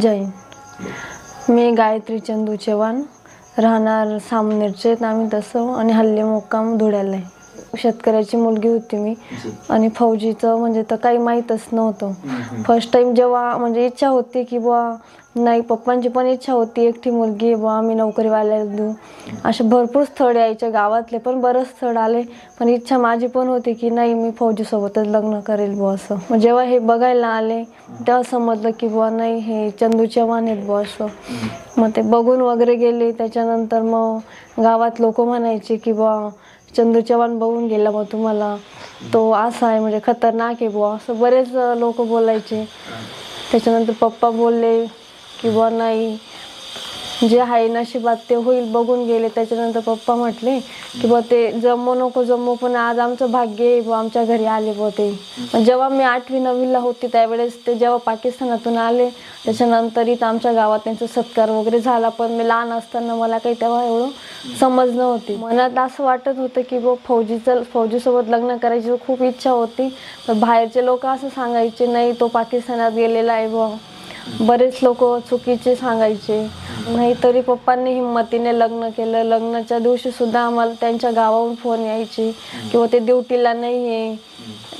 जैन मी गायत्री चंदू चव्हाण. राहणार सामनेरचे आम्ही तसं. आणि हल्ले मुक्काम धुळ्याला आहे. शेतकऱ्याची मुलगी होती मी. आणि फौजीचं म्हणजे तर काही माहीतच नव्हतं. फर्स्ट टाइम जेव्हा म्हणजे इच्छा होती की बुवा नाही पप्पांची पण इच्छा होती एकटी मुलगी बा बुवा आम्ही नोकरीवाल्याला देऊ. असे भरपूर स्थळ यायचे गावातले पण बरंच स्थळ आले. पण इच्छा माझी पण होती की नाही मी फौजीसोबतच लग्न करेल बुवा असं. मग जेव्हा हे बघायला आले तेव्हा समजलं की बुवा नाही हे चंदू चव्हाण आहेत बुवा असं. मग ते बघून वगैरे गेले. त्याच्यानंतर मग गावात लोक म्हणायचे की बुवा चंदू चव्हाण बघून गेला मग तुम्हाला. तो असा आहे म्हणजे खतरनाक आहे बुवा. असं बरेच लोक बोलायचे. त्याच्यानंतर पप्पा बोलले की बुवा नाही. जे आहे नशिबात ते होईल बघून गेले. त्याच्यानंतर पप्पा म्हटले की बुवा ते जमू नको जमू पण आज आमचं भाग्य आहे बुवा आमच्या घरी आले बुवा ते. जेव्हा मी आठवी नववीला होती त्यावेळेस ते जेव्हा पाकिस्तानातून आले त्याच्यानंतर इथं आमच्या गावात त्यांचा सत्कार वगैरे झाला. पण मी लहान असताना मला काही तेव्हा एवढं समज नव्हती. मनात असं वाटत होतं की बुवा फौजीचं फौजीसोबत लग्न करायची खूप इच्छा होती. पण बाहेरचे लोक असं सांगायचे नाही तो पाकिस्तानात गेलेला आहे बुवा. बरेच लोक चुकीचे सांगायचे. नाहीतरी पप्पांनी हिंमतीने लग्न केलं. लग्नाच्या दिवशी सुद्धा आम्हाला त्यांच्या गावाहून फोन यायचे किंवा ते ड्युटीला नाही आहे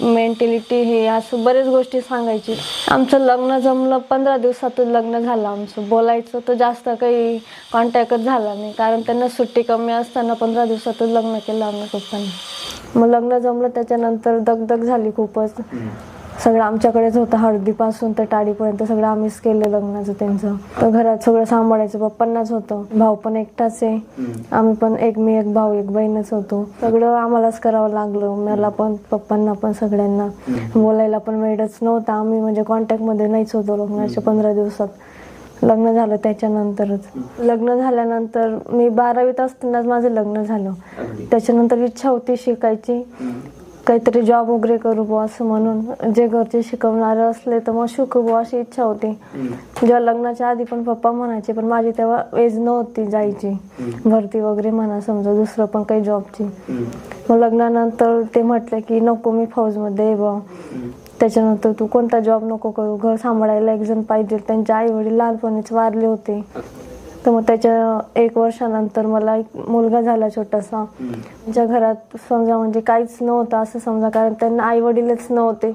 मेंटॅलिटी हे असं बरेच गोष्टी सांगायचे. आमचं लग्न जमलं पंधरा दिवसातून लग्न झालं आमचं. बोलायचं तर जास्त काही कॉन्टॅक्टच झाला नाही. कारण त्यांना सुट्टी कमी असताना पंधरा दिवसातून लग्न केलं आम्ही पप्पांनी. मग लग्न जमलं त्याच्यानंतर दगदग झाली खूपच. सगळं आमच्याकडेच होतं. हळदीपासून तर टाळीपर्यंत सगळं आम्हीच केलं लग्नाचं त्यांचं. तर घरात सगळं सांभाळायचं. पप्पांनाच होतं. भाऊ पण एकटाच आहे. आम्ही पण एक मी एक भाऊ एक बहीणच होतो. सगळं आम्हालाच करावं लागलं. मला पण पप्पांना पण सगळ्यांना. बोलायला पण वेळच नव्हता. आम्ही म्हणजे कॉन्टॅक्टमध्ये नाहीच होतो लग्नाच्या पंधरा दिवसात. लग्न झालं त्याच्यानंतरच. लग्न झाल्यानंतर मी बारावीत असतानाच माझं लग्न झालं. त्याच्यानंतर इच्छा होती शिकायची. काहीतरी जॉब वगैरे करू बुवा असं म्हणून. जे घरचे शिकवणारे असले तर मग शिकू बुवा अशी इच्छा होती. जेव्हा लग्नाच्या आधी पण पप्पा म्हणायचे पण माझी तेव्हा एज नव्हती जायची. भरती वगैरे म्हणा समजा दुसरं पण काही जॉबची मग लग्नानंतर ते म्हटले की नको मी फौजमध्ये बुवा. त्याच्यानंतर तू कोणता जॉब नको करू? घर सांभाळायला एक जण पाहिजे. त्यांचे आई वडील लहानपणीच वारले होते. तर मग त्याच्या एक वर्षानंतर मला एक मुलगा झाला छोटासा. त्यांच्या घरात समजा म्हणजे काहीच नव्हतं असं समजा कारण त्यांना आई वडीलच नव्हते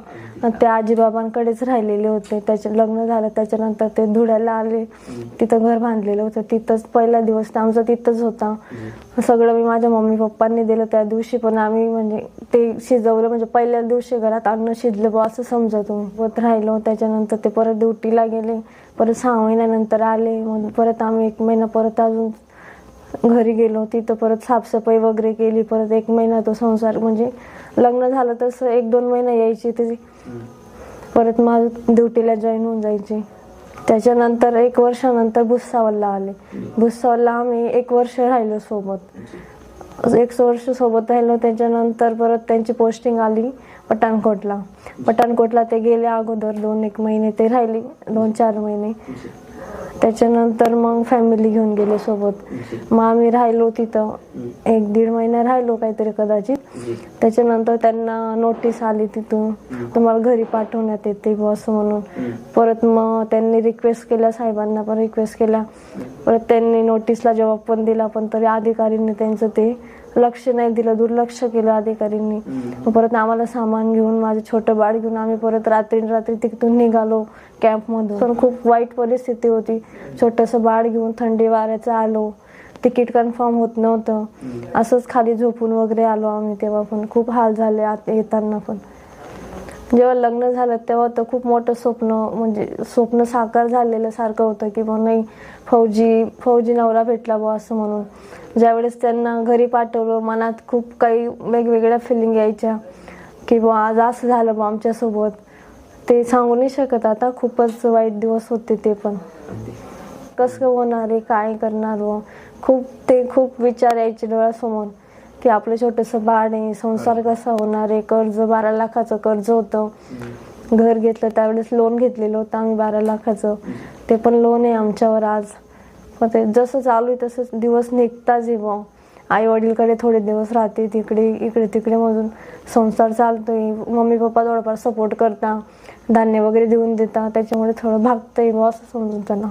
ते आजीबाबांकडेच राहिलेले होते. त्याचे लग्न झालं त्याच्यानंतर ते धुळ्याला आले. तिथं घर बांधलेलं होतं. तिथंच पहिला दिवस तर आमचा तिथंच होता. सगळं मी माझ्या मम्मी पप्पांनी दिलं त्या दिवशी पण आम्ही म्हणजे ते शिजवलं म्हणजे पहिल्या दिवशी घरात अन्न शिजलं बा असं समजत होत राहिलो त्याच्यानंतर ते परत ड्युटीला गेले. परत सहा महिन्यानंतर आले मग परत आम्ही एक महिना परत अजून घरी गेलो. तिथं परत साफसफाई वगैरे केली परत एक महिना तो संसार म्हणजे लग्न झालं तसं एक दोन महिना यायची ते परत माझं ड्युटीला जॉईन होऊन जायचे. त्याच्यानंतर एक वर्षानंतर भुसावलला आले. भुसावलला आम्ही एक वर्ष राहिलो सोबत. एक वर्ष सोबत राहिलो त्याच्यानंतर परत त्यांची पोस्टिंग आली पठाणकोटला. पठाणकोटला ते गेले अगोदर दोन एक महिने ते राहिली दोन चार महिने. त्याच्यानंतर मग फॅमिली घेऊन गेले सोबत. मग आम्ही राहिलो तिथं. एक दीड महिना राहिलो काहीतरी कदाचित. त्याच्यानंतर त्यांना नोटीस आली तिथून. तुम्हाला घरी पाठवण्यात येते बुवा असं म्हणून परत मग त्यांनी रिक्वेस्ट केल्या साहेबांना पण रिक्वेस्ट केल्या. परत त्यांनी नोटीसला जबाब पण दिला पण तरी अधिकारींनी त्यांचं ते लक्ष नाही दिलं दुर्लक्ष केलं अधिकारींनी. मग परत आम्हाला सामान घेऊन माझं छोटं बाळ घेऊन आम्ही परत रात्री रात्री तिथून निघालो कॅम्पमधून. पण खूप वाईट परिस्थिती होती. छोटंसं बाळ घेऊन थंडी वाऱ्याचं आलो. तिकीट कन्फर्म होत नव्हतं. असंच खाली झोपून वगैरे आलो आम्ही तेव्हा पण. खूप हाल झाले आत येताना पण. जेव्हा लग्न झालं तेव्हा तर खूप मोठं स्वप्न म्हणजे स्वप्न साकार झालेलं सारखं होतं की मग नाही फौजी फौजी नवरा भेटला बुवा असं म्हणून. ज्यावेळेस त्यांना घरी पाठवलं मनात खूप काही वेगवेगळ्या फिलिंग यायच्या की बुवा आज असं झालं बुवा आमच्यासोबत. ते सांगू नाही शकत आता खूपच वाईट दिवस होते ते पण. कसं होणार आहे काय करणार व खूप ते खूप विचार यायचे डोळ्यासमोर. की आपलं छोटंसं बाळ आहे संसार कसा होणार आहे कर्ज बारा लाखाचं कर्ज होतं. घर घेतलं त्यावेळेस लोन घेतलेलं होतं आम्ही बारा लाखाचं. ते पण लोन आहे आमच्यावर आज. मग ते जसं चालू आहे तसंच दिवस निघताच आहे बुवा आई वडीलकडे थोडे दिवस राहते तिकडे इकडे तिकडे मधून संसार चालतोय. मम्मी पप्पा थोडंफार सपोर्ट करता. धान्य वगैरे देऊन देता. त्याच्यामुळे थोडं भागतंय बुवा असं समजून त्यांना.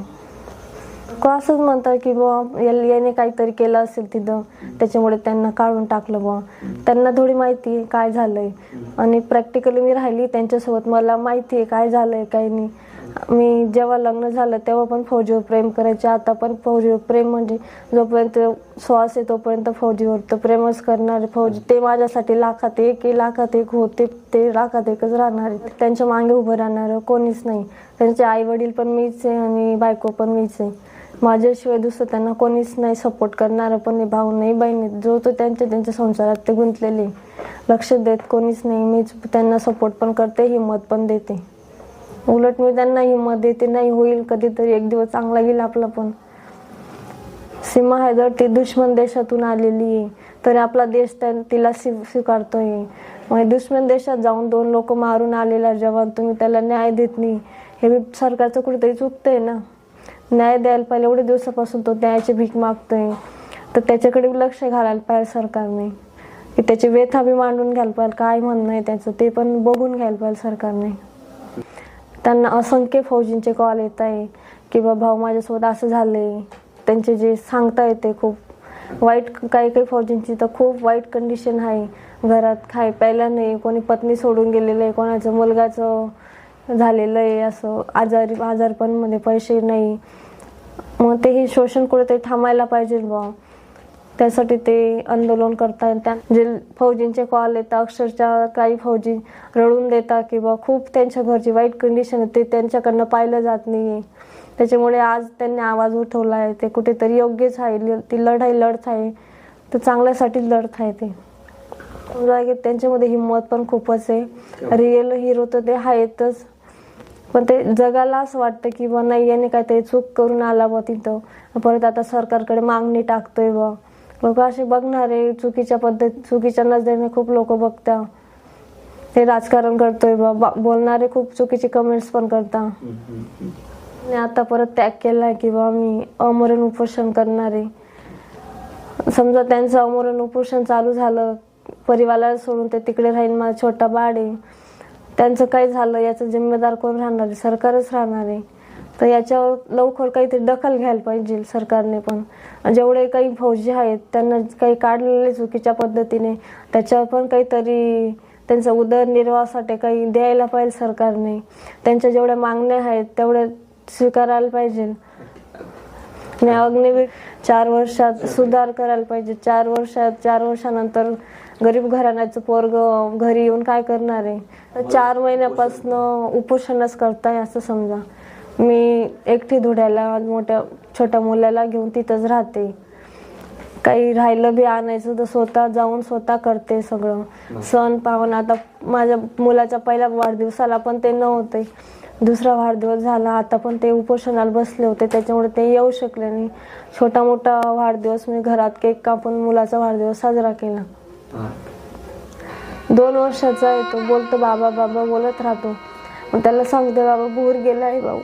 लोक असंच म्हणतात की बुवा याला- याने काहीतरी केलं असेल तिथं. त्याच्यामुळे त्यांना काढून टाकलं बुवा. त्यांना थोडी माहिती आहे काय झालंय. आणि प्रॅक्टिकली मी राहिली त्यांच्यासोबत मला माहिती आहे काय झालंय काय नाही. मी जेव्हा लग्न झालं तेव्हा पण फौजीवर प्रेम करायचे. आता पण फौजीवर प्रेम म्हणजे जोपर्यंत श्वास आहे तोपर्यंत फौजीवर तर प्रेमच करणारे फौजी ते माझ्यासाठी लाखात एक आहे, लाखात एक होते. ते लाखात एकच राहणार आहेत. त्यांच्या मागे उभं राहणारं कोणीच नाही. त्यांचे आई वडील पण मीच आहे आणि बायको पण मीच आहे. माझ्याशिवाय दुसरं त्यांना कोणीच नाही सपोर्ट करणारं. पण नाही भाऊ नाही बहिणी जो तो त्यांच्या त्यांच्या संसारात ते गुंतलेले लक्ष देत कोणीच नाही. मीच त्यांना सपोर्ट पण करते हिंमत पण देते. उलट मी त्यांना हिंमत देते नाही होईल कधीतरी. एक दिवस चांगला येईल आपला पण. सीमा हैदर ती दुश्मन देशातून आलेली आहे. तरी आपला देश तिला स्वीकारतोय. मग दुश्मन देशात जाऊन दोन लोक मारून आलेला जवान तुम्ही त्याला न्याय देत नाही हे सरकारचं कुठेतरी चुकतंय ना. न्याय द्यायला पाहिजे. एवढे दिवसापासून तो न्यायाची भीक मागतोय. तर त्याच्याकडे लक्ष घालायला पाहिजे सरकारने. की त्याची व्यथा बी मांडून घ्यायला पाहिजे. काय म्हणणं आहे त्याचं ते पण बघून घ्यायला पाहिजे सरकारने. त्यांना असंख्य फौजींचे कॉल येत आहे. की बा भाऊ माझ्यासोबत असं झाले त्यांचे जे सांगता येते खूप. वाईट काही काही फौजींची तर खूप वाईट कंडिशन आहे. घरात खाय प्यायला नाही. कोणी पत्नी सोडून गेलेलं आहे. कोणाचं मुलगाचं झालेलं आहे असं. आजारी आजारपणमध्ये पैसे नाही. मग ते हे शोषण कुठेतरी थांबायला पाहिजे बा त्यासाठी ते आंदोलन करतात त्या जे फौजींचे कॉल येतात अक्षरशः काही फौजी रडून देतात किंवा खूप त्यांच्या घरची वाईट कंडिशन आहे ते त्यांच्याकडनं पाहिलं जात नाही त्याच्यामुळे आज त्यांनी आवाज उठवला आहे ते कुठेतरी योग्यच आहे. ती लढाई लढत आहे. तर चांगल्यासाठीच लढत आहे ते. की त्यांच्यामध्ये हिंमत पण खूपच आहे. रिअल हिरो तर ते आहेतच. पण ते जगाला असं वाटतं की बा नाही याने काहीतरी चूक करून आला बा तिथं. परत आता सरकारकडे मागणी टाकतोय बा. लोक असे बघणारे चुकीच्या पद्धत चुकीच्या नजरेने खूप लोक बघता ते राजकारण करतोय बा. बा- बोलणारे खूप चुकीचे कमेंट्स पण करता आणि आता परत त्याग केलाय की बा मी अमरण उपोषण करणार. आहे समजा त्यांचं अमरण उपोषण चालू झालं परिवाराला सोडून ते तिकडे राहीन माझा छोटा बाळ आहे. त्यांचं काय झालं? याचं जिम्मेदार कोण राहणार आहे? सरकारच राहणार आहे. तर याच्यावर लवकर काहीतरी दखल घ्यायला पाहिजे सरकारने पण. जेवढे काही फौजी आहेत त्यांना काही काढलेले चुकीच्या पद्धतीने त्याच्यावर पण काहीतरी त्यांचा उदरनिर्वाहासाठी काही द्यायला पाहिजे सरकारने. त्यांच्या जेवढ्या मागण्या आहेत तेवढ्या स्वीकारायला पाहिजे. आणि अग्निवीर चार वर्षात सुधार करायला पाहिजे. चार वर्षात चार वर्षानंतर गरीब घराण्याचं पोरग घरी येऊन काय करणार आहे? तर चार महिन्यापासून उपोषणच करताय असं समजा. मी एकटी धुड्याला मोठ्या छोट्या मुलाला घेऊन तिथंच राहते. काही राहिलं बी आणायचं तर स्वतः जाऊन स्वतः करते सगळं. सण पावन आता माझ्या मुलाच्या पहिल्या वाढदिवसाला पण ते नव्हते. दुसरा वाढदिवस झाला आता पण ते उपोषणाला बसले होते त्याच्यामुळे ते येऊ शकले नाही. छोटा मोठा वाढदिवस मी घरात केक कापून मुलाचा वाढदिवस साजरा केला. दोन वर्षाचा आहे तो. बोलतो बाबा बाबा बोलत राहतो. मग त्याला सांगते बाबा भूर गेलाय भाऊ.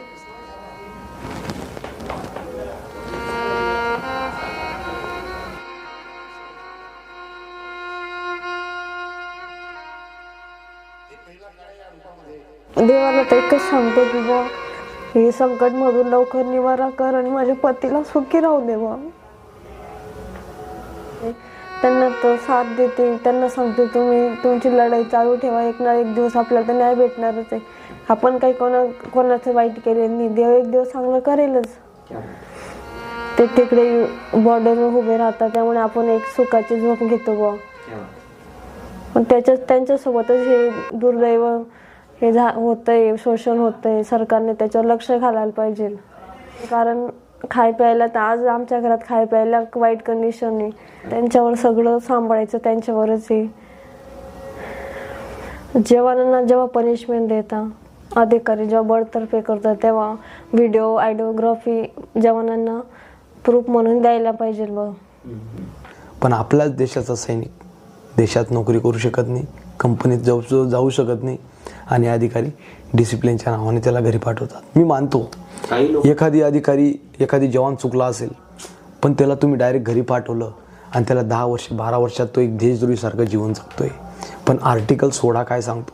देवाला तर एकच सांगतो की बा हे संकटमधून लवकर निवारा कर आणि माझ्या पतीला सुखी राहू दे बा त्यांना साथ देते त्यांना सांगते तुम्ही तुमची लढाई चालू ठेवा एक ना एक दिवस आपल्याला तर न्याय भेटणारच आहे. आपण काही कोणा कोणाचं वाईट केले नाही. देव एक दिवस चांगलं करेलच. ते तिकडे बॉर्डरवर उभे राहतात त्यामुळे आपण एक सुखाची झोप घेतो बा पण त्याच्यात त्यांच्यासोबतच हे दुर्दैव हे झा होतंय शोषण होतंय. सरकारने त्याच्यावर लक्ष घालायला पाहिजे. कारण खाय प्यायला तर आज आमच्या घरात खाय प्यायला वाईट कंडिशन आहे. त्यांच्यावर सगळं सांभाळायचं त्यांच्यावरच आहे. जवानांना जेव्हा पनिशमेंट देता अधिकारी जेव्हा बडतर्फे करतात तेव्हा व्हिडिओ आयडिओग्राफी जवानांना प्रूफ म्हणून द्यायला पाहिजे बघ पण आपल्याच देशाचा सैनिक देशात नोकरी करू शकत नाही कंपनीत जाऊ जाऊ शकत नाही आणि अधिकारी डिसिप्लिनच्या नावाने त्याला घरी पाठवतात. मी मानतो. काही लोक एखादी अधिकारी एखादी जवान चुकला असेल पण त्याला तुम्ही डायरेक्ट घरी पाठवलं आणि त्याला दहा वर्ष बारा वर्षात तो एक देशद्रोहीसारखं जीवन जगतोय. पण आर्टिकल सोळा काय सांगतो?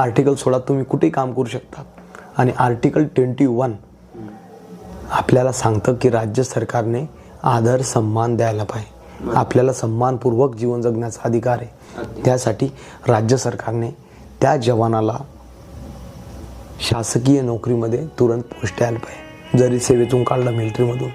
आर्टिकल सोळा तुम्ही कुठेही काम करू शकता? आणि आर्टिकल ट्वेंटी वन आपल्याला सांगतं की राज्य सरकारने आदर सन्मान द्यायला पाहिजे. आपल्याला सन्मानपूर्वक जीवन जगण्याचा अधिकार आहे. त्यासाठी राज्य सरकारने त्या जवानाला शासकीय नोकरीमध्ये तुरंत पोस्ट द्यायला पाहिजे. जरी सेवेतून काढलं मिलिटरीमधून